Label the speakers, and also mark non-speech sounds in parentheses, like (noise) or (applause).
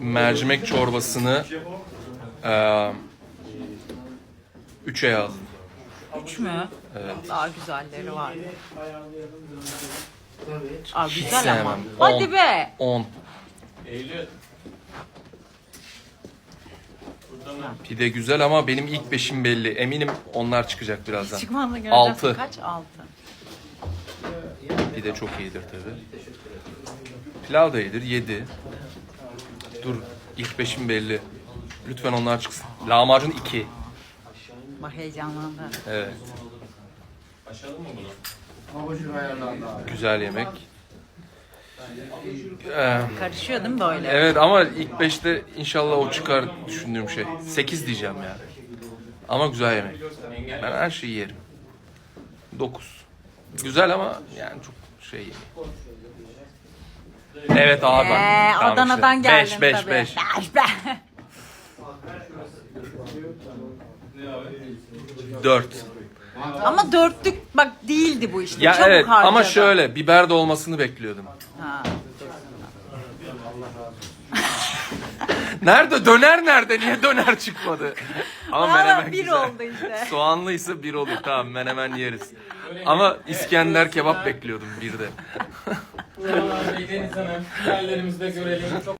Speaker 1: mercimek çorbasını eee üçe al.
Speaker 2: Üç mü?
Speaker 1: Evet.
Speaker 2: Daha güzelleri var.
Speaker 3: Tabii.
Speaker 2: Aa,
Speaker 1: Hiç
Speaker 2: güzel ama.
Speaker 1: sevmem.
Speaker 2: Hadi
Speaker 1: On.
Speaker 2: be.
Speaker 1: 10.
Speaker 4: Eylül. Burada mı?
Speaker 1: Pide güzel ama benim ilk beşim belli. Eminim onlar çıkacak birazdan.
Speaker 2: Çıkmanla göreceğiz.
Speaker 1: Altı.
Speaker 2: Kaç? Altı.
Speaker 1: Pide çok iyidir tabi. Pilav da iyidir. 7. Dur ilk beşim belli. Lütfen onlar çıksın. Lahmacun 2.
Speaker 2: Bak heyecanlandı.
Speaker 1: Evet. Güzel yemek. Ee,
Speaker 2: Karışıyor değil mi böyle?
Speaker 1: evet ama ilk 5'te inşallah o çıkar düşündüğüm şey. 8 diyeceğim yani. Ama güzel yemek. Ben her şeyi yerim. 9. Güzel ama yani çok şey yemeği. Evet abi.
Speaker 2: Ee,
Speaker 1: Tamam
Speaker 2: Adana'dan
Speaker 1: işte.
Speaker 2: geldim
Speaker 1: Beş, beş,
Speaker 2: tabii.
Speaker 1: beş.
Speaker 2: Beş, beş.
Speaker 1: 4.
Speaker 2: Ama dörtlük bak değildi bu işte.
Speaker 1: Ya
Speaker 2: Çabuk
Speaker 1: evet ama
Speaker 2: harcadı.
Speaker 1: şöyle biber dolmasını bekliyordum.
Speaker 2: Ha.
Speaker 1: Nerede döner nerede? Niye döner çıkmadı? Ama
Speaker 2: Valla
Speaker 1: menemen
Speaker 2: bir
Speaker 1: güzel.
Speaker 2: oldu işte. (laughs)
Speaker 1: Soğanlıysa bir olur tamam menemen yeriz. Ama İskender kebap bekliyordum bir de.
Speaker 4: Buralarda Deniz Hanım, yerlerimizde görelim. Çok